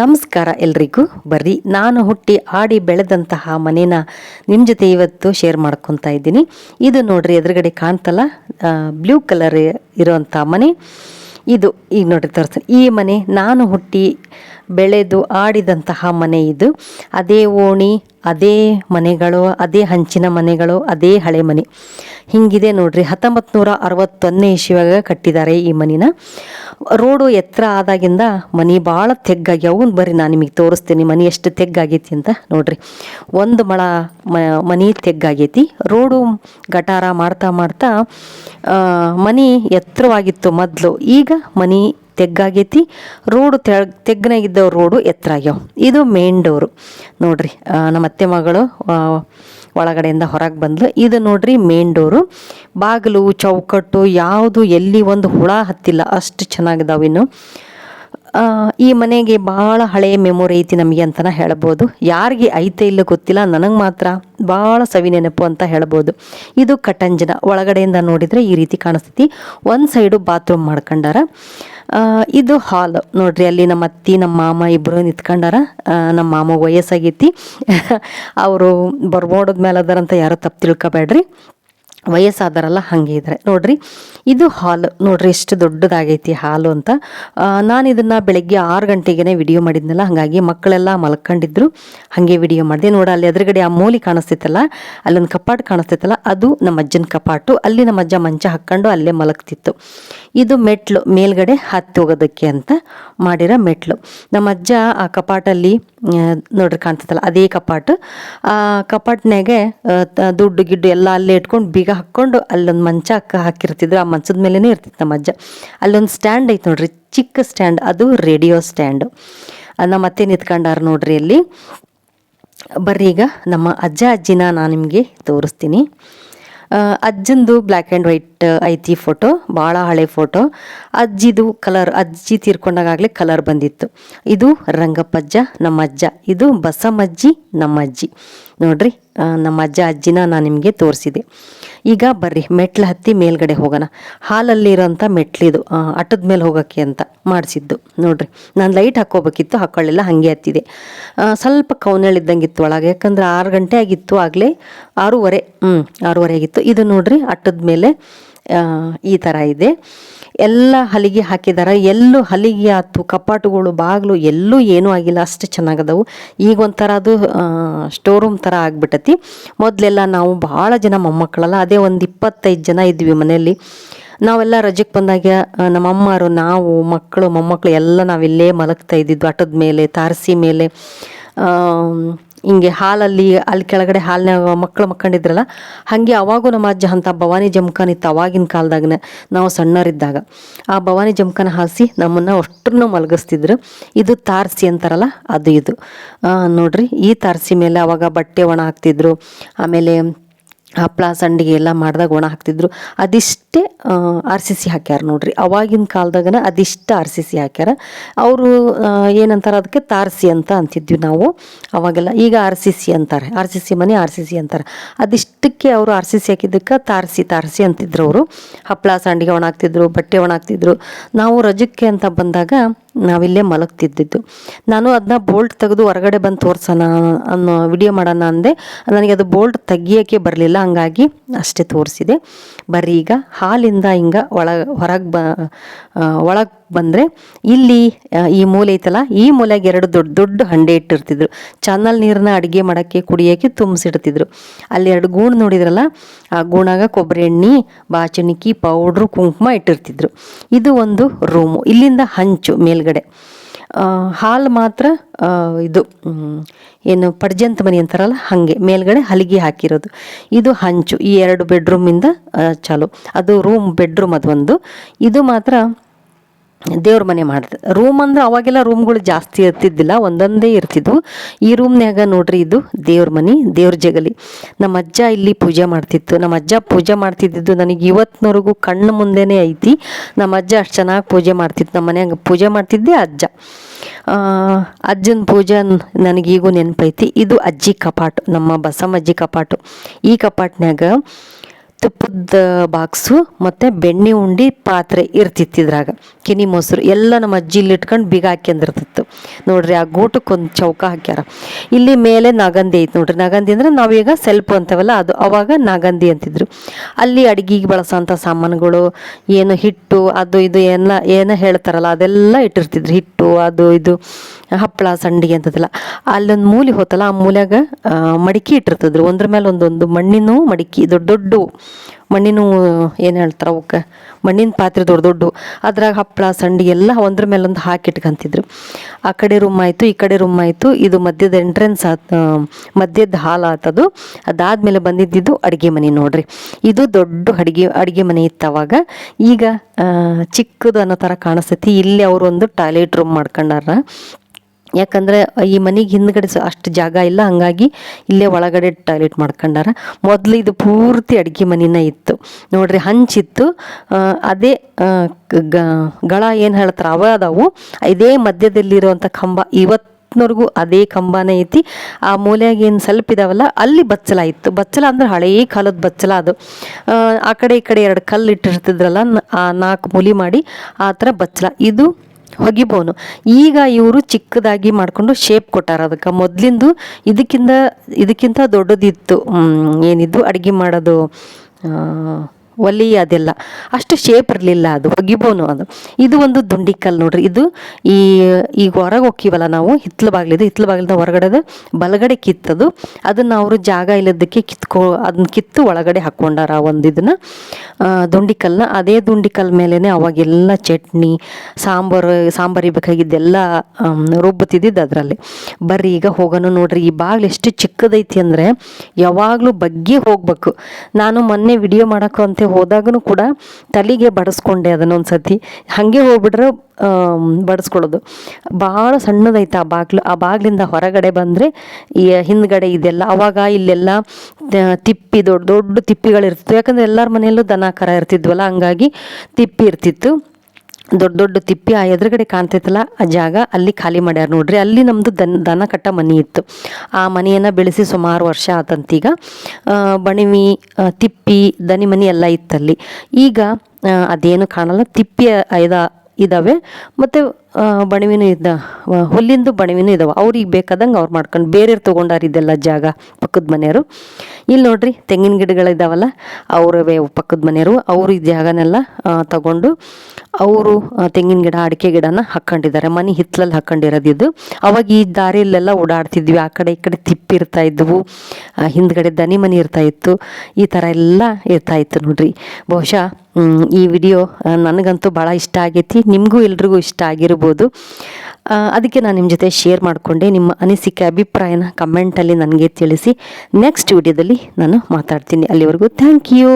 ನಮಸ್ಕಾರ ಎಲ್ರಿಗೂ. ಬರ್ರಿ ನಾನು ಹುಟ್ಟಿ ಆಡಿ ಬೆಳೆದಂತಹ ಮನೇನ ನಿಮ್ಮ ಜೊತೆ ಇವತ್ತು ಶೇರ್ ಮಾಡ್ಕೊತಾ ಇದ್ದೀನಿ. ಇದು ನೋಡ್ರಿ ಎದುರುಗಡೆ ಕಾಣ್ತಲ್ಲ ಬ್ಲೂ ಕಲರ್ ಇರೋಂಥ ಮನೆ. ಇದು ಈಗ ನೋಡ್ರಿ ತೋರಿಸ್ತೀನಿ. ಈ ಮನೆ ನಾನು ಹುಟ್ಟಿ ಬೆಳೆದು ಆಡಿದಂತಹ ಮನೆ ಇದು. ಅದೇ ಓಣಿ, ಅದೇ ಮನೆಗಳು, ಅದೇ ಹಂಚಿನ ಮನೆಗಳು, ಅದೇ ಹಳೆ ಮನೆ. ಹಿಂಗಿದೆ ನೋಡ್ರಿ ಹತ್ತೊಂಬತ್ತು ನೂರ ಅರವತ್ತೊಂದನೇ ಇಶಿವಾಗ ಕಟ್ಟಿದ್ದಾರೆ ಈ ಮನಿನ. ರೋಡು ಎತ್ತರ ಆದಾಗಿಂದ ಮನೆ ಭಾಳ ತೆಗ್ಗಾಗ್ಯಾವು ಬರ್ರಿ ನಾನು ನಿಮಗೆ ತೋರಿಸ್ತೀನಿ ಮನೆ ಎಷ್ಟು ತೆಗ್ಗಾಗೈತಿ ಅಂತ ನೋಡ್ರಿ. ಒಂದು ಮಳ ಮನೆ ತೆಗ್ಗಾಗೈತಿ. ರೋಡು ಗಟಾರ ಮಾಡ್ತಾ ಮಾಡ್ತಾ ಮನಿ ಎತ್ತರವಾಗಿತ್ತು ಮೊದಲು. ಈಗ ಮನಿ ತೆಗ್ಗಾಗೈತಿ. ರೋಡು ತೆಗ್ ತೆಗ್ಗನಾಗಿದ್ದ ರೋಡು ಎತ್ತರ ಆಗ್ಯಾವ. ಇದು ಮೇನ್ ಡೋರು ನೋಡ್ರಿ ನಮ್ಮ ಅತ್ತೆ ಮಗಳು ಒಳಗಡೆಯಿಂದ ಹೊರಗೆ ಬಂದ್ಲು. ಇದು ನೋಡ್ರಿ ಮೇನ್ ಡೋರು ಬಾಗಿಲು, ಚೌಕಟ್ಟು, ಯಾವುದು ಎಲ್ಲಿ ಒಂದು ಹುಳ ಹತ್ತಿಲ್ಲ. ಅಷ್ಟು ಚೆನ್ನಾಗಿದಾವೆ ಇನ್ನು. ಈ ಮನೆಗೆ ಭಾಳ ಹಳೆಯ ಮೆಮೊರಿ ಐತಿ ನಮಗೆ ಅಂತ ಹೇಳ್ಬೋದು. ಯಾರಿಗೆ ಐತೆ ಇಲ್ಲ ಗೊತ್ತಿಲ್ಲ, ನನಗೆ ಮಾತ್ರ ಭಾಳ ಸವಿ ನೆನಪು ಅಂತ ಹೇಳ್ಬೋದು. ಇದು ಕಟಂಜನ ಒಳಗಡೆಯಿಂದ ನೋಡಿದರೆ ಈ ರೀತಿ ಕಾಣಿಸ್ತೈತಿ. ಒಂದು ಸೈಡು ಬಾತ್ರೂಮ್ ಮಾಡ್ಕೊಂಡಾರ. ಇದು ಹಾಲ್ ನೋಡ್ರಿ, ಅಲ್ಲಿ ನಮ್ಮ ಅತ್ತಿ, ನಮ್ಮ ಮಾಮ ಇಬ್ಬರು ನಿಂತ್ಕೊಂಡಾರ. ನಮ್ಮ ಮಾಮ ವಯಸ್ಸಾಗೈತಿ. ಅವರು ಬರ್ಬೋಡದ ಮೇಲೆ ಅದಾರಂತ ಯಾರು ತಪ್ಪು ತಿಳ್ಕೊಬೇಡ್ರಿ. ವಯಸ್ಸಾದಾರಲ್ಲ ಹಾಗೆ ಇದ್ದಾರೆ ನೋಡ್ರಿ, ಇದು ಹಾಲು. ನೋಡ್ರಿ, ಎಷ್ಟು ದೊಡ್ಡದಾಗೈತಿ ಹಾಲು ಅಂತ. ನಾನು ಇದನ್ನು ಬೆಳಗ್ಗೆ ಆರು ಗಂಟೆಗೆ ವಿಡಿಯೋ ಮಾಡಿದ್ನಲ್ಲ, ಹಾಗಾಗಿ ಮಕ್ಕಳೆಲ್ಲ ಮಲ್ಕೊಂಡಿದ್ರು. ಹಾಗೆ ವಿಡಿಯೋ ಮಾಡಿದೆ. ನೋಡ, ಅಲ್ಲಿ ಎದುರುಗಡೆ ಆ ಮೂಲಿ ಕಾಣಿಸ್ತಿತ್ತಲ್ಲ, ಅಲ್ಲೊಂದು ಕಪಾಟ್ ಕಾಣಿಸ್ತಿತ್ತಲ್ಲ, ಅದು ನಮ್ಮ ಅಜ್ಜನ ಕಪಾಟು. ಅಲ್ಲಿ ನಮ್ಮ ಅಜ್ಜ ಮಂಚ ಹಾಕ್ಕೊಂಡು ಅಲ್ಲೇ ಮಲಗ್ತಿತ್ತು. ಇದು ಮೆಟ್ಲು, ಮೇಲ್ಗಡೆ ಹತ್ತಿ ಹೋಗೋದಕ್ಕೆ ಅಂತ ಮಾಡಿರೋ ಮೆಟ್ಲು. ನಮ್ಮ ಅಜ್ಜ ಆ ಕಪಾಟಲ್ಲಿ ನೋಡ್ರಿ ಕಾಣ್ತದಲ್ಲ, ಅದೇ ಕಪಾಟು. ಆ ಕಪಾಟ್ನಾಗೆ ದುಡ್ಡು, ಗಿಡ್ಡು ಎಲ್ಲ ಅಲ್ಲೇ ಇಟ್ಕೊಂಡು ಬೀಗ ಹಾಕ್ಕೊಂಡು ಅಲ್ಲೊಂದು ಮಂಚ ಹಾಕ, ಹಾಕಿರ್ತಿದ್ರು. ಆ ಮಂಚದ ಮೇಲೇ ಇರ್ತಿತ್ತು ನಮ್ಮ ಅಜ್ಜ. ಅಲ್ಲೊಂದು ಸ್ಟ್ಯಾಂಡ್ ಐತೆ ನೋಡ್ರಿ, ಚಿಕ್ಕ ಸ್ಟ್ಯಾಂಡ್. ಅದು ರೇಡಿಯೋ ಸ್ಟ್ಯಾಂಡು. ನಮ್ಮ ಅತ್ತೆ ನಿಂತ್ಕೊಂಡಾರ ನೋಡ್ರಿ ಅಲ್ಲಿ. ಬರ್ರಿ ಈಗ ನಮ್ಮ ಅಜ್ಜ ಅಜ್ಜಿನ ನಾನು ನಿಮಗೆ ತೋರಿಸ್ತೀನಿ. ಅಜ್ಜಂದು ಬ್ಲ್ಯಾಕ್ ಆ್ಯಂಡ್ ವೈಟ್ ಐತಿ ಫೋಟೋ ಭಾಳ ಹಳೆ ಫೋಟೋ. ಅಜ್ಜಿದು ಕಲರ್ ಅಜ್ಜಿ ತೀರ್ಕೊಂಡಾಗಲೇ ಕಲರ್ ಬಂದಿತ್ತು. ಇದು ರಂಗಪ್ಪಜ್ಜ ನಮ್ಮ ಅಜ್ಜ ಇದು ಬಸಮ್ಮಜ್ಜಿ ನಮ್ಮ ಅಜ್ಜಿ ನೋಡ್ರಿ ನಮ್ಮ ಅಜ್ಜ ಅಜ್ಜಿನ ನಾನು ನಿಮಗೆ ತೋರಿಸಿದೆ. ಈಗ ಬರ್ರಿ, ಮೆಟ್ಲು ಹತ್ತಿ ಮೇಲ್ಗಡೆ ಹೋಗೋಣ. ಹಾಲಲ್ಲಿರೋಂಥ ಮೆಟ್ಲಿದು ಅಟ್ಟದ ಮೇಲೆ ಹೋಗೋಕ್ಕೆ ಅಂತ ಮಾಡಿಸಿದ್ದು. ನೋಡ್ರಿ, ನಾನು ಲೈಟ್ ಹಾಕ್ಕೋಬೇಕಿತ್ತು ಹಾಕ್ಕೊಳ್ಳಿಲ್ಲ ಹಾಗೆ ಹತ್ತಿದೆ. ಸ್ವಲ್ಪ ಕೌನಳಿದ್ದಂಗಿತ್ತು ಒಳಗೆ, ಯಾಕಂದ್ರೆ ಆರು ಗಂಟೆ ಆಗಿತ್ತು ಆಗಲೇ, ಆರೂವರೆ ಹ್ಞೂ ಆರೂವರೆ ಆಗಿತ್ತು. ಇದು ನೋಡ್ರಿ ಅಟ್ಟದ ಮೇಲೆ ಈ ಥರ ಇದೆ. ಎಲ್ಲ ಹಲಿಗೆ ಹಾಕಿದಾರ. ಎಲ್ಲೂ ಹಲಿಗೆ ಆಯ್ತು ಕಪಾಟುಗಳು, ಬಾಗಿಲು ಎಲ್ಲೂ ಏನೂ ಆಗಿಲ್ಲ. ಅಷ್ಟು ಚೆನ್ನಾಗದವು. ಈಗ ಒಂಥರ ಅದು ಸ್ಟೋರ್ ರೂಮ್ ಥರ ಆಗ್ಬಿಟ್ಟತಿ ಮೊದಲೆಲ್ಲ ನಾವು ಭಾಳ ಜನ ಮೊಮ್ಮಕ್ಕಳಲ್ಲ. ಅದೇ ಒಂದು ಇಪ್ಪತ್ತೈದು ಜನ ಇದ್ವಿ ಮನೆಯಲ್ಲಿ. ನಾವೆಲ್ಲ ರಜಕ್ಕೆ ಬಂದಾಗ ನಮ್ಮಮ್ಮರು, ನಾವು, ಮಕ್ಕಳು ಮೊಮ್ಮಕ್ಕಳು ಎಲ್ಲ ನಾವಿಲ್ಲೇ ಮಲಗ್ತಾ ಇದ್ದಿದ್ದು. ಆಟದ ಮೇಲೆ, ತಾರಸಿ ಮೇಲೆ ಹಿಂಗೆ ಹಾಲಲ್ಲಿ, ಅಲ್ಲಿ ಕೆಳಗಡೆ ಹಾಲಿನಾಗ ಮಕ್ಕಳು ಮಕ್ಕಂಡಿದ್ರಲ್ಲ, ಹಾಗೆ ಅವಾಗೂ ನಮ್ಮ ಅಜ್ಜ ಅಂತ ಭವಾನಿ ಜಮ್ಖಾನ್ ಇತ್ತು ಅವಾಗಿನ ಕಾಲದಾಗನ ನಾವು ಸಣ್ಣರಿದ್ದಾಗ ಆ ಭವಾನಿ ಜಮ್ಖಾನ ಹಾಸಿ ನಮ್ಮನ್ನು ಅಷ್ಟನ್ನು ಮಲಗಿಸ್ತಿದ್ರು. ಇದು ತಾರಸಿ ಅಂತಾರಲ್ಲ, ಅದು ಇದು. ನೋಡ್ರಿ, ಈ ತಾರಸಿ ಮೇಲೆ ಅವಾಗ ಬಟ್ಟೆ ಒಣ ಹಾಕ್ತಿದ್ರು. ಆಮೇಲೆ ಹಪ್ಪಳ ಸಂಡಿಗೆ ಎಲ್ಲ ಮಾಡಿದಾಗ ಒಣ ಹಾಕ್ತಿದ್ರು. ಅದಿಷ್ಟೇ ಆರ್ ಸಿ ಸಿ ಹಾಕ್ಯಾರ ನೋಡ್ರಿ. ಅವಾಗಿನ ಕಾಲದಾಗನ ಅದಿಷ್ಟ ಆರ್ ಸಿ ಸಿ ಹಾಕ್ಯಾರ. ಅವರು ಏನಂತಾರೆ ಅದಕ್ಕೆ ತಾರಸಿ ಅಂತ ಅಂತಿದ್ವಿ ನಾವು. ಅವಾಗೆಲ್ಲ ಈಗ ಆರ್ ಸಿ ಸಿ ಅಂತಾರೆ. ಆರ್ ಸಿ ಸಿ ಮನೆ ಆರ್ ಸಿ ಸಿ ಅಂತಾರೆ. ಅದಿಷ್ಟಕ್ಕೆ ಅವರು ಆರ್ ಸಿ ಸಿ ಹಾಕಿದ್ದಕ್ಕೆ ತಾರಸಿ ತಾರಸಿ ಅಂತಿದ್ರು ಅವರು. ಹಪ್ಪಳ ಸಂಡಿಗೆ ಒಣ ಹಾಕ್ತಿದ್ರು, ಬಟ್ಟೆ ಒಣ ಹಾಕ್ತಿದ್ರು. ನಾವು ರಜಕ್ಕೆ ಅಂತ ಬಂದಾಗ ನಾವಿಲ್ಲೇ ಮಲಗ್ತಿದ್ದಿದ್ದು. ನಾನು ಅದನ್ನ ಬೋಲ್ಟ್ ತೆಗೆದು ಹೊರಗಡೆ ಬಂದು ತೋರ್ಸೋಣ ಅನ್ನೋ ವಿಡಿಯೋ ಮಾಡೋಣ ಅಂದೆ. ನನಗೆ ಅದು ಬೋಲ್ಟ್ ತೆಗಿಯೋಕ್ಕೆ ಬರಲಿಲ್ಲ, ಹಂಗಾಗಿ ಅಷ್ಟೇ ತೋರಿಸಿದೆ. ಬರ್ರಿ ಈಗ, ಹಾಲಿಂದ ಹಿಂಗೆ ಒಳ, ಹೊರಗೆ ಬ ಒಳಗೆ ಬಂದರೆ ಇಲ್ಲಿ ಈ ಮೂಲೆ ಐತಲ್ಲ, ಈ ಮೂಲೆಗೆ ಎರಡು ದೊಡ್ಡ ದೊಡ್ಡ ಹಂಡೆ ಇಟ್ಟಿರ್ತಿದ್ರು. ಚಾನಲ್ ನೀರನ್ನ ಅಡುಗೆ ಮಾಡೋಕ್ಕೆ, ಕುಡಿಯೋಕ್ಕೆ ತುಂಬಿಸಿಡ್ತಿದ್ರು. ಅಲ್ಲಿ ಎರಡು ಗೂಣ್ ನೋಡಿದ್ರಲ್ಲ, ಆ ಗೂಣಾಗ ಕೊಬ್ಬರಿ ಎಣ್ಣೆ, ಬಾಚಣಿಕಿ, ಪೌಡ್ರು, ಕುಂಕುಮ ಇಟ್ಟಿರ್ತಿದ್ರು. ಇದು ಒಂದು ರೂಮು. ಇಲ್ಲಿಂದ ಹಂಚು ಮೇಲ್ಗಡೆ. ಹಾಲ್ ಮಾತ್ರ ಇದು ಏನು ಪಡ್ಜಂತ ಮನೆ ಅಂತಾರಲ್ಲ, ಹಾಗೆ ಮೇಲ್ಗಡೆ ಹಲಿಗೆ ಹಾಕಿರೋದು. ಇದು ಹಂಚು. ಈ ಎರಡು ಬೆಡ್ರೂಮಿಂದ ಚಾಲು. ಅದು ರೂಮ್, ಬೆಡ್ರೂಮ್ ಅದು ಒಂದು. ಇದು ಮಾತ್ರ ದೇವ್ರ ಮನೆ ಮಾಡ್ದೆ ರೂಮ್ ಅಂದ್ರೆ ಅವಾಗೆಲ್ಲ ರೂಮ್ಗಳು ಜಾಸ್ತಿ ಇರ್ತಿದ್ದಿಲ್ಲ, ಒಂದೊಂದೇ ಇರ್ತಿದ್ವು. ಈ ರೂಮ್ನ್ಯಾಗ ನೋಡ್ರಿ ಇದು ದೇವ್ರ ಮನೆ, ದೇವ್ರ ಜಗಲಿ. ನಮ್ಮ ಅಜ್ಜ ಇಲ್ಲಿ ಪೂಜೆ ಮಾಡ್ತಿತ್ತು. ನಮ್ಮ ಅಜ್ಜ ಪೂಜೆ ಮಾಡ್ತಿದ್ದಿದ್ದು ನನಗೆ ಇವತ್ತಿನವರೆಗೂ ಕಣ್ಣು ಮುಂದೆನೇ ಐತಿ. ನಮ್ಮ ಅಜ್ಜ ಅಷ್ಟು ಚೆನ್ನಾಗಿ ಪೂಜೆ ಮಾಡ್ತಿತ್ತು. ನಮ್ಮ ಮನ್ಯಾಗ ಪೂಜೆ ಮಾಡ್ತಿದ್ದೆ ಅಜ್ಜ. ಅಜ್ಜನ ಪೂಜೆ ನನಗೀಗೂ ನೆನಪೈತಿ. ಇದು ಅಜ್ಜಿ ಕಪಾಟು, ನಮ್ಮ ಬಸಮ್ಮಜ್ಜಿ ಕಪಾಟು. ಈ ಕಪಾಟ್ನ್ಯಾಗ ತುಪ್ಪದ ಬಾಕ್ಸು ಮತ್ತು ಬೆಣ್ಣೆ ಉಂಡಿ ಪಾತ್ರೆ ಇರ್ತಿತ್ತು ಇದ್ರಾಗ. ಕಿನಿ ಮೊಸರು ಎಲ್ಲ ನಮ್ಮ ಅಜ್ಜಿ ಇಲ್ಲಿ ಇಟ್ಕೊಂಡು ಬೀಗ ಹಾಕ್ಯಂದಿರ್ತಿತ್ತು. ನೋಡ್ರಿ ಆ ಗೂಟಕ್ಕೊಂದು ಚೌಕ ಹಾಕ್ಯಾರ. ಇಲ್ಲಿ ಮೇಲೆ ನಾಗಂದಿ ಐತೆ ನೋಡ್ರಿ. ನಾಗಂದಿ ಅಂದ್ರೆ ನಾವೀಗ ಸೆಲ್ಪ್ ಅಂತವಲ್ಲ, ಅದು ಅವಾಗ ನಾಗಂದಿ ಅಂತಿದ್ರು. ಅಲ್ಲಿ ಅಡ್ಗೆಗೆ ಬಳಸೋಂಥ ಸಾಮಾನುಗಳು, ಏನು ಹಿಟ್ಟು, ಅದು ಇದು ಎಲ್ಲ ಏನೋ ಹೇಳ್ತಾರಲ್ಲ, ಅದೆಲ್ಲ ಇಟ್ಟಿರ್ತಿದ್ರು. ಹಿಟ್ಟು, ಅದು ಇದು, ಹಪ್ಪಳ, ಸಂಡಿಗೆ ಅಂತದಲ್ಲ ಅಲ್ಲೊಂದು ಮೂಲೆ ಹೋತಲ್ಲ, ಆ ಮೂಲೆಯಾಗ ಮಡಿಕೆ ಇಟ್ಟಿರ್ತಿದ್ರು. ಒಂದ್ರ ಮೇಲೆ ಒಂದೊಂದು ಮಣ್ಣಿನೂ ಮಡಿಕೆ, ದೊಡ್ಡ ದೊಡ್ಡ ಮಣ್ಣಿನ ಏನು ಹೇಳ್ತಾರೆ ಅವಕ್ಕೆ? ಮಣ್ಣಿನ ಪಾತ್ರೆ ದೊಡ್ಡ ದೊಡ್ಡ. ಅದ್ರಾಗ ಹಪ್ಪಳ ಸಂಡಿ ಎಲ್ಲ ಒಂದ್ರ ಮೇಲೊಂದು ಹಾಕಿ ಇಟ್ಕೊಂತಿದ್ರು ಆ ಕಡೆ ರೂಮ್ ಆಯಿತು, ಈ ಕಡೆ ರೂಮ್ ಆಯಿತು. ಇದು ಮಧ್ಯದ ಎಂಟ್ರೆನ್ಸ್ ಆತ್ ಮಧ್ಯದ ಹಾಲ್ ಆತದು ಅದಾದ್ಮೇಲೆ ಬಂದಿದ್ದಿದ್ದು ಅಡುಗೆ ಮನೆ ನೋಡ್ರಿ. ಇದು ದೊಡ್ಡ ಅಡುಗೆ ಅಡುಗೆ ಮನೆ ಇತ್ತು ಈಗ ಚಿಕ್ಕದು ಅನ್ನೋ ಥರ ಕಾಣಿಸ್ತೈತಿ. ಇಲ್ಲಿ ಅವರು ಒಂದು ಟಾಯ್ಲೆಟ್ ರೂಮ್ ಮಾಡ್ಕೊಂಡಾರ. ಯಾಕಂದ್ರೆ ಈ ಮನೆಗೆ ಹಿಂದ್ಗಡೆ ಅಷ್ಟು ಜಾಗ ಇಲ್ಲ, ಹಂಗಾಗಿ ಇಲ್ಲೇ ಒಳಗಡೆ ಟಾಯ್ಲೆಟ್ ಮಾಡ್ಕೊಂಡಾರ. ಮೊದಲು ಇದು ಪೂರ್ತಿ ಅಡುಗೆ ಮನೆನ ಇತ್ತು. ನೋಡ್ರಿ ಹಂಚಿತ್ತು ಅದೇ ಗಳ ಏನು ಹೇಳ್ತಾರೆ, ಅವ ಅದಾವು. ಇದೇ ಮಧ್ಯದಲ್ಲಿರುವಂಥ ಕಂಬ ಇವತ್ತಿನವರೆಗೂ ಅದೇ ಕಂಬನೇ ಐತಿ. ಆ ಮೂಲೆಯಾಗ ಏನು ಸ್ವಲ್ಪ ಇದಾವಲ್ಲ, ಅಲ್ಲಿ ಬಚ್ಚಲ ಇತ್ತು. ಬಚ್ಚಲ ಅಂದ್ರೆ ಹಳೇ ಕಾಲದ ಬಚ್ಚಲ ಅದು. ಆ ಕಡೆ ಈ ಕಡೆ ಎರಡು ಕಲ್ಲು ಇಟ್ಟಿರ್ತಿದ್ರಲ್ಲ ಆ ನಾಲ್ಕು ಮೂಲಿ ಮಾಡಿ, ಆ ಥರ ಬಚ್ಚಲ. ಇದು ಹೊಗಿಬೋನು ಈಗ ಇವರು ಚಿಕ್ಕದಾಗಿ ಮಾಡಿಕೊಂಡು ಶೇಪ್ ಕೊಟ್ಟಾರ ಅದಕ್ಕೆ. ಮೊದಲಿಂದು ಇದಕ್ಕಿಂತ ಇದಕ್ಕಿಂತ ದೊಡ್ಡದಿತ್ತು. ಏನಿದ್ದು ಅಡುಗೆ ಮಾಡೋದು ಒಲಿ ಅದೆಲ್ಲ. ಅಷ್ಟು ಶೇಪ್ ಇರಲಿಲ್ಲ ಅದು ಒಗಿಬೋನು ಅದು. ಇದು ಒಂದು ದುಂಡಿಕಲ್ ನೋಡ್ರಿ, ಇದು ಈ ಈಗ ಹೊರಗೆ ಹೋಗ್ತೀವಲ್ಲ ನಾವು ಹಿತ್ಲು ಬಾಗಿಲಿದ್ದು ಹಿತ್ಲು ಬಾಗಿಲಿಂದ ಹೊರಗಡೆದ ಬಲಗಡೆ ಕಿತ್ತದು. ಅದನ್ನು ಅವರು ಜಾಗ ಇಲ್ಲದಕ್ಕೆ ಕಿತ್ಕೊ, ಅದನ್ನ ಕಿತ್ತು ಒಳಗಡೆ ಹಾಕ್ಕೊಂಡಾರ ಒಂದು ಇದನ್ನು. ದುಂಡಿಕಲ್ನ, ಅದೇ ದುಂಡಿಕಲ್ ಮೇಲೇ ಅವಾಗೆಲ್ಲ ಚಟ್ನಿ, ಸಾಂಬಾರು ಸಾಂಬಾರು ಬೇಕಾಗಿದ್ದೆಲ್ಲ ರುಬ್ಬುತ್ತಿದ್ದು ಅದರಲ್ಲಿ. ಬರ್ರಿ ಈಗ ಹೋಗೋಣ ನೋಡ್ರಿ, ಈ ಬಾಗಿಲು ಎಷ್ಟು ಚಿಕ್ಕದೈತಿ ಅಂದರೆ ಯಾವಾಗಲೂ ಬಗ್ಗೆ ಹೋಗ್ಬೇಕು. ನಾನು ಮೊನ್ನೆ ವಿಡಿಯೋ ಮಾಡೋಕೆ ಅಂತ ಹೋದಾಗೂ ಕೂಡ ತಲೆಗೆ ಬಡಿಸ್ಕೊಂಡೆ ಅದನ್ನೊಂದು ಸತಿ ಹಾಗೆ ಹೋಗ್ಬಿಟ್ರೆ ಬಡಿಸ್ಕೊಳ್ಳೋದು. ಭಾಳ ಸಣ್ಣದೈತೆ ಆ ಬಾಗಿಲು. ಆ ಬಾಗಿಲಿಂದ ಹೊರಗಡೆ ಬಂದರೆ ಈ ಹಿಂದ್ಗಡೆ ಇದೆಲ್ಲ, ಅವಾಗ ಇಲ್ಲೆಲ್ಲ ತಿಪ್ಪಿ, ದೊಡ್ಡ ದೊಡ್ಡ ತಿಪ್ಪಿಗಳಿರ್ತಿತ್ತು. ಯಾಕಂದರೆ ಎಲ್ಲರ ಮನೆಯಲ್ಲೂ ದನ ಕರ ಇರ್ತಿದ್ವಲ್ಲ, ಹಂಗಾಗಿ ತಿಪ್ಪಿ ಇರ್ತಿತ್ತು. ದೊಡ್ಡ ದೊಡ್ಡ ತಿಪ್ಪಿ ಆ ಎದುರುಗಡೆ ಕಾಣ್ತೈತಲ್ಲ ಆ ಜಾಗ, ಅಲ್ಲಿ ಖಾಲಿ ಮಾಡ್ಯಾರ ನೋಡ್ರಿ. ಅಲ್ಲಿ ನಮ್ಮದು ದನ ದನ ಕಟ್ಟ ಮನೆ ಇತ್ತು. ಆ ಮನೆಯನ್ನು ಬೆಳೆಸಿ ಸುಮಾರು ವರ್ಷ ಆತಂತೀಗ. ಬಣಿವಿ ತಿಪ್ಪಿ, ದನಿ ಮನೆ ಎಲ್ಲ ಇತ್ತಲ್ಲಿ. ಈಗ ಅದೇನು ಕಾಣಲ್ಲ, ತಿಪ್ಪಿ ಇದ ಇದ್ದಾವೆ ಮತ್ತು ಬಣವಿನೂ ಇದ್ದ ಹುಲ್ಲಿಂದು ಬಣವಿನೂ ಇದಾವೆ. ಅವ್ರಿಗೆ ಬೇಕಾದಂಗೆ ಅವ್ರು ಮಾಡ್ಕೊಂಡು ಬೇರೆಯವ್ರು ತೊಗೊಂಡಾರ ಇದೆಲ್ಲ ಜಾಗ ಪಕ್ಕದ ಮನೆಯವರು. ಇಲ್ಲಿ ನೋಡ್ರಿ ತೆಂಗಿನ ಗಿಡಗಳಿದ್ದಾವಲ್ಲ ಅವರವೇ ಪಕ್ಕದ ಮನೆಯವರು, ಅವರು ಈ ಜಾಗನೆಲ್ಲ ತಗೊಂಡು ಅವರು ತೆಂಗಿನ ಗಿಡ, ಅಡಿಕೆ ಗಿಡನ ಹಾಕ್ಕೊಂಡಿದ್ದಾರೆ. ಮನೆ ಹಿತ್ತಲಲ್ಲಿ ಹಾಕ್ಕೊಂಡಿರೋದು ಇದು. ಅವಾಗ ಈ ದಾರಿಯಲ್ಲೆಲ್ಲ ಓಡಾಡ್ತಿದ್ವಿ. ಆ ಕಡೆ ಈ ಕಡೆ ತಿಪ್ಪಿ ಇರ್ತಾ ಇದ್ವು. ಹಿಂದ್ಗಡೆ ದನಿ ಮನೆ ಇರ್ತಾ ಇತ್ತು. ಈ ಥರ ಎಲ್ಲ ಇರ್ತಾ ಇತ್ತು ನೋಡ್ರಿ. ಬಹುಶಃ ಈ ವಿಡಿಯೋ ನನಗಂತೂ ಭಾಳ ಇಷ್ಟ ಆಗೈತಿ. ನಿಮಗೂ ಎಲ್ರಿಗೂ ಇಷ್ಟ ಆಗಿರ್ಬೋದು. ಅದಕ್ಕೆ ನಾನು ನಿಮ್ಮ ಜೊತೆ ಶೇರ್ ಮಾಡಿಕೊಂಡೆ ನಿಮ್ಮ ಅನಿಸಿಕೆ, ಅಭಿಪ್ರಾಯನ ಕಮೆಂಟಲ್ಲಿ ನನಗೆ ತಿಳಿಸಿ. ನೆಕ್ಸ್ಟ್ ವಿಡಿಯೋದಲ್ಲಿ ನಾನು ಮಾತಾಡ್ತೀನಿ. ಅಲ್ಲಿವರೆಗೂ ಥ್ಯಾಂಕ್ ಯು